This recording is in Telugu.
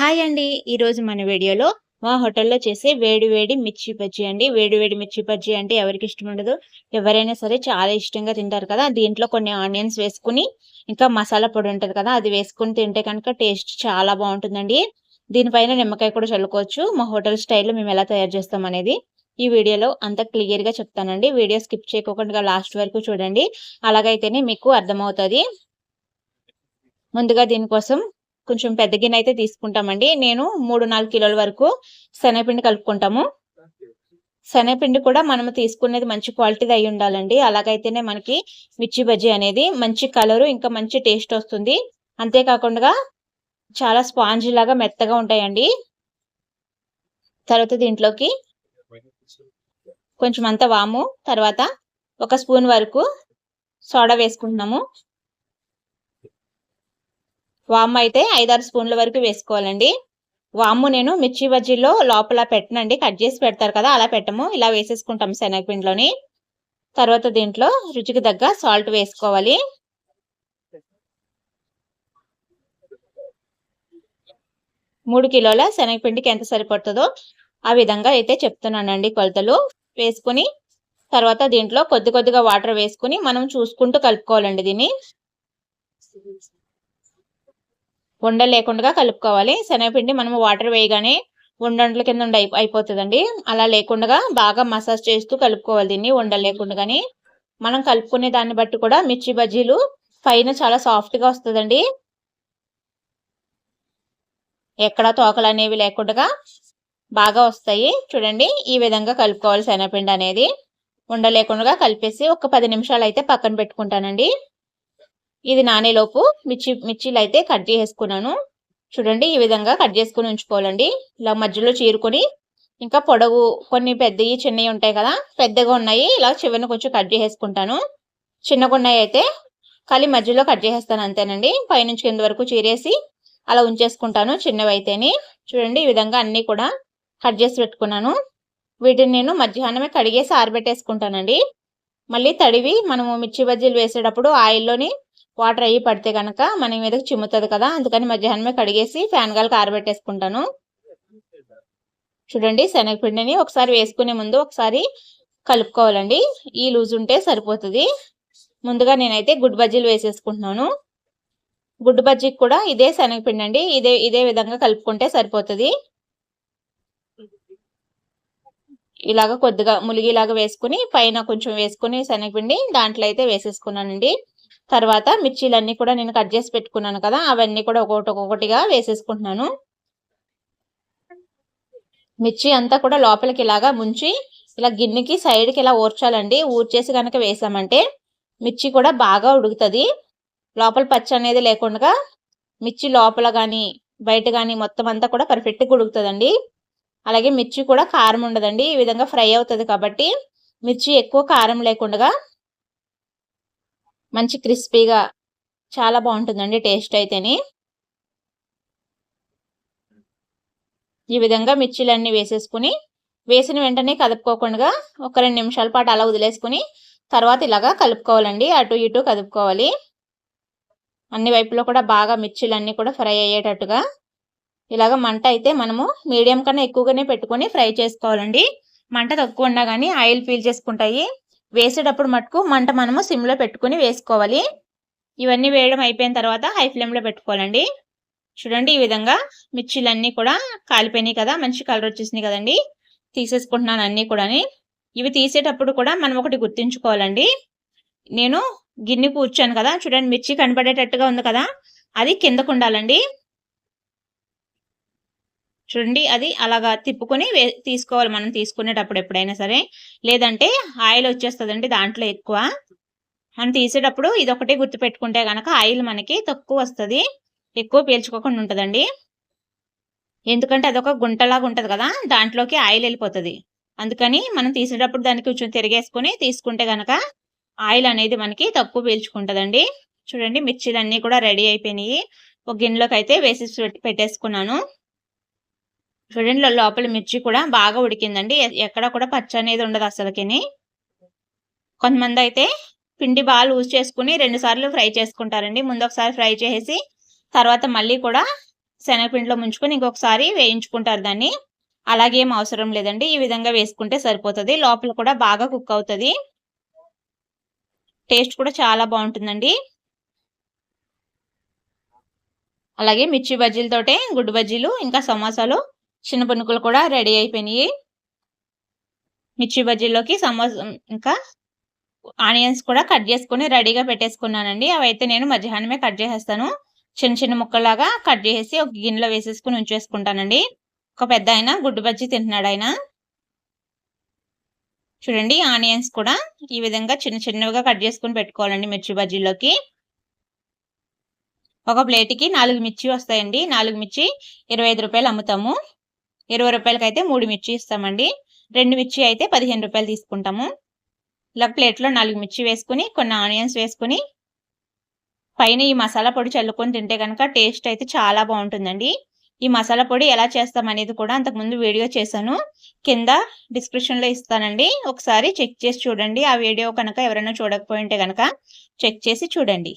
హాయ్ అండి. ఈరోజు మన వీడియోలో మా హోటల్లో చేసే వేడి వేడి మిర్చి బజ్జీ అండి. వేడి వేడి మిర్చి బజ్జీ అంటే ఎవరికి ఇష్టం ఉండదు. ఎవరైనా సరే చాలా ఇష్టంగా తింటారు కదా. దీంట్లో కొన్ని ఆనియన్స్ వేసుకుని ఇంకా మసాలా పొడి ఉంటుంది కదా అది వేసుకుని తింటే కనుక టేస్ట్ చాలా బాగుంటుందండి. దీనిపైన నిమ్మకాయ కూడా చల్లుకోవచ్చు. మా హోటల్ స్టైల్లో మేము ఎలా తయారు చేస్తాం అనేది ఈ వీడియోలో అంత క్లియర్గా చెప్తానండి. వీడియో స్కిప్ చేయకుండా లాస్ట్ వరకు చూడండి. అలాగైతేనే మీకు అర్థమవుతుంది. ముందుగా దీనికోసం కొంచెం పెద్ద గిన్నె అయితే తీసుకుంటామండి. నేను మూడు నాలుగు కిలోల వరకు శనగపిండి కలుపుకుంటాము. శనగపిండి కూడా మనం తీసుకునేది మంచి క్వాలిటీది అయి ఉండాలండి. అలాగైతేనే మనకి మిర్చి బజ్జీ అనేది మంచి కలరు ఇంకా మంచి టేస్ట్ వస్తుంది. అంతేకాకుండా చాలా స్పాంజ్ లాగా మెత్తగా ఉంటాయండి. తర్వాత దీంట్లోకి కొంచెం అంత వాము తర్వాత ఒక స్పూన్ వరకు సోడా వేసుకుంటున్నాము. వామ్ అయితే ఐదారు స్పూన్ల వరకు వేసుకోవాలండి. వాము నేను మిర్చి బజ్జీలో లోపల పెట్టనండి. కట్ చేసి పెడతారు కదా అలా పెట్టము. ఇలా వేసేసుకుంటాం శనగపిండిలోని. తర్వాత దీంట్లో రుచికి తగ్గ సాల్ట్ వేసుకోవాలి. మూడు కిలోల శనగపిండికి ఎంత సరిపడుతుందో ఆ విధంగా అయితే చెప్తున్నానండి కొలతలు. వేసుకుని తర్వాత దీంట్లో కొద్ది కొద్దిగా వాటర్ వేసుకుని మనం చూసుకుంటూ కలుపుకోవాలండి దీన్ని. ఉండ లేకుండా కలుపుకోవాలి. శనగపిండి మనము వాటర్ వేయగానే ఉండల కింద ఉండి అయిపోతుందండి. అలా లేకుండా బాగా మసాజ్ చేస్తూ కలుపుకోవాలి దీన్ని ఉండ లేకుండాని మనం కలుపుకునే దాన్ని బట్టి కూడా మిర్చి బజ్జీలు పైన చాలా సాఫ్ట్గా వస్తుందండి. ఎక్కడ తోకలు అనేవి లేకుండా బాగా వస్తాయి. చూడండి ఈ విధంగా కలుపుకోవాలి శనగపిండి అనేది. ఉండలేకుండా కలిపేసి ఒక పది నిమిషాలు అయితే పక్కన పెట్టుకుంటానండి. ఇది నానేలోపు మిర్చి మిర్చీలు అయితే కట్ చేసుకున్నాను చూడండి ఈ విధంగా కట్ చేసుకుని ఉంచుకోవాలండి. ఇలా మధ్యలో చీరుకొని ఇంకా పొడవు కొన్ని పెద్దవి చిన్నవి ఉంటాయి కదా పెద్దగా ఉన్నాయి. ఇలా చివరిని కొంచెం కట్ చేసుకుంటాను చిన్నగా ఉన్నాయి అయితే ఖాళీ మధ్యలో కట్ చేసేస్తాను అంతేనండి. పైనుంచి కింద వరకు చీరేసి అలా ఉంచేసుకుంటాను చిన్నవి అయితేని చూడండి ఈ విధంగా అన్నీ కూడా కట్ చేసి పెట్టుకున్నాను. వీటిని నేను మధ్యాహ్నమే కడిగేసి ఆరబెట్టేసుకుంటానండి. మళ్ళీ తడివి మనము మిర్చి బజ్జీలు వేసేటప్పుడు ఆయిల్లోని వాటర్ అయ్యి పడితే కనుక మన మీదకి చిమ్ముతుంది కదా అందుకని మధ్యాహ్నమే కడిగేసి ఫ్యాన్ గాలి ఆరబెట్టేసుకుంటాను. చూడండి శనగపిండిని ఒకసారి వేసుకునే ముందు ఒకసారి కలుపుకోవాలండి. ఈ లూజ్ ఉంటే సరిపోతుంది. ముందుగా నేనైతే గుడ్ బజ్జీలు వేసేసుకుంటున్నాను. గుడ్డు బజ్జీకి కూడా ఇదే శనగపిండి అండి. ఇదే ఇదే విధంగా కలుపుకుంటే సరిపోతుంది. ఇలాగ కొద్దిగా ములిగిలాగా వేసుకుని పైన కొంచెం వేసుకుని శనగపిండి దాంట్లో అయితే వేసేసుకున్నానండి. తర్వాత మిర్చీలన్నీ కూడా నేను కట్ చేసి పెట్టుకున్నాను కదా అవన్నీ కూడా ఒకటి ఒక్కొక్కటిగా వేసేసుకుంటున్నాను. మిర్చి అంతా కూడా లోపలికి ఇలాగా ముంచి ఇలా గిన్నెకి సైడ్కి ఇలా ఊర్చాలండి ఊర్చేసి కనుక వేసామంటే మిర్చి కూడా బాగా ఉడుకుతుంది. లోపల పచ్చి అనేది లేకుండా మిర్చి లోపల కానీ బయట కానీ మొత్తం అంతా కూడా పర్ఫెక్ట్గా ఉడుకుతుందండి. అలాగే మిర్చి కూడా కారం ఉండదండి. ఈ విధంగా ఫ్రై అవుతుంది కాబట్టి మిర్చి ఎక్కువ కారం లేకుండా మంచి క్రిస్పీగా చాలా బాగుంటుందండి టేస్ట్ అయితేని. ఈ విధంగా మిర్చీలన్నీ వేసేసుకుని వేసిన వెంటనే కదుపుకోకుండా ఒక రెండు నిమిషాల పాటు అలా వదిలేసుకుని తర్వాత ఇలాగా కలుపుకోవాలండి. అటు ఇటు కదుపుకోవాలి అన్ని వైపులో కూడా బాగా మిర్చీలన్నీ కూడా ఫ్రై అయ్యేటట్టుగా. ఇలాగ మంట అయితే మనము మీడియం కన్నా ఎక్కువగానే పెట్టుకొని ఫ్రై చేసుకోవాలండి. మంట తక్కువ ఉన్నా కానీ ఆయిల్ పీల్ చేసుకుంటాయి. వేసేటప్పుడు మటుకు మంట మనము సిమ్లో పెట్టుకుని వేసుకోవాలి. ఇవన్నీ వేయడం అయిపోయిన తర్వాత హై ఫ్లేమ్లో పెట్టుకోవాలండి. చూడండి ఈ విధంగా మిర్చీలన్నీ కూడా కాలిపోయినాయి కదా మంచి కలర్ వచ్చేసినాయి కదండి. తీసేసుకుంటున్నాను అన్నీ కూడా ఇవి తీసేటప్పుడు కూడా మనం ఒకటి గుర్తుంచుకోవాలండి. నేను గిన్నె కూర్చాను కదా చూడండి మిర్చి కనపడేటట్టుగా ఉంది కదా అది కిందకు ఉండాలండి చూడండి అది అలాగా తిప్పుకొని తీసుకోవాలి. మనం తీసుకునేటప్పుడు ఎప్పుడైనా సరే. లేదంటే ఆయిల్ వచ్చేస్తుందండి దాంట్లో ఎక్కువ. మనం తీసేటప్పుడు ఇది ఒకటి గుర్తుపెట్టుకుంటే కనుక ఆయిల్ మనకి తక్కువ వస్తుంది. ఎక్కువ పీల్చుకోకుండా ఉంటుందండి. ఎందుకంటే అదొక గుంటలాగా ఉంటుంది కదా దాంట్లోకి ఆయిల్ వెళ్ళిపోతుంది. అందుకని మనం తీసేటప్పుడు దానికి కొంచెం తిరిగేసుకొని తీసుకుంటే కనుక ఆయిల్ అనేది మనకి తక్కువ పీల్చుకుంటుందండి. చూడండి మిర్చిలన్నీ కూడా రెడీ అయిపోయినాయి. ఒక గిన్నెలోకి అయితే వేసి పెట్టేసుకున్నాను. చూడండి లోపల మిర్చి కూడా బాగా ఉడికిందండి. ఎక్కడ కూడా పచ్చ అనేది ఉండదు అసలుకి కొంతమంది అయితే పిండి బాగా లూజ్ చేసుకుని రెండు సార్లు ఫ్రై చేసుకుంటారండి. ముందు ఒకసారి ఫ్రై చేసి తర్వాత మళ్ళీ కూడా శనగపిండిలో ముంచుకొని ఇంకొకసారి వేయించుకుంటారు దాన్ని. అలాగేం అవసరం లేదండి. ఈ విధంగా వేసుకుంటే సరిపోతుంది. లోపల కూడా బాగా కుక్ అవుతుంది. టేస్ట్ కూడా చాలా బాగుంటుందండి. అలాగే మిర్చి బజ్జీలతోటే గుడ్డు బజ్జీలు ఇంకా సమోసాలు చిన్న పునుకులు కూడా రెడీ అయిపోయినాయి. మిర్చి బజ్జీలోకి సమోసా ఇంకా ఆనియన్స్ కూడా కట్ చేసుకుని రెడీగా పెట్టేసుకున్నానండి. అవి అయితే నేను మధ్యాహ్నమే కట్ చేసేస్తాను. చిన్న చిన్న ముక్కలాగా కట్ చేసి ఒక గిన్నెలో వేసేసుకుని ఉంచేసుకుంటానండి. ఒక పెద్ద ఆయన గుడ్డు బజ్జీ తింటున్నాడు ఆయన. చూడండి ఆనియన్స్ కూడా ఈ విధంగా చిన్న చిన్నవిగా కట్ చేసుకుని పెట్టుకోవాలండి మిర్చి బజ్జీలోకి ఒక ప్లేట్కి నాలుగు మిర్చి వస్తాయండి. నాలుగు మిర్చి ఇరవై ఐదు రూపాయలు అమ్ముతాము. ఇరవై రూపాయలకి అయితే మూడు మిర్చి ఇస్తామండి. రెండు మిర్చి అయితే పదిహేను రూపాయలు తీసుకుంటాము. ఇలా ప్లేట్లో నాలుగు మిర్చి వేసుకుని కొన్ని ఆనియన్స్ వేసుకుని పైన ఈ మసాలా పొడి చల్లుకొని తింటే కనుక టేస్ట్ అయితే చాలా బాగుంటుందండి. ఈ మసాలా పొడి ఎలా చేస్తాం అనేది కూడా అంతకుముందు వీడియో చేశాను. కింద డిస్క్రిప్షన్లో ఇస్తానండి. ఒకసారి చెక్ చేసి చూడండి. ఆ వీడియో కనుక ఎవరైనా చూడకపోయింటే కనుక చెక్ చేసి చూడండి.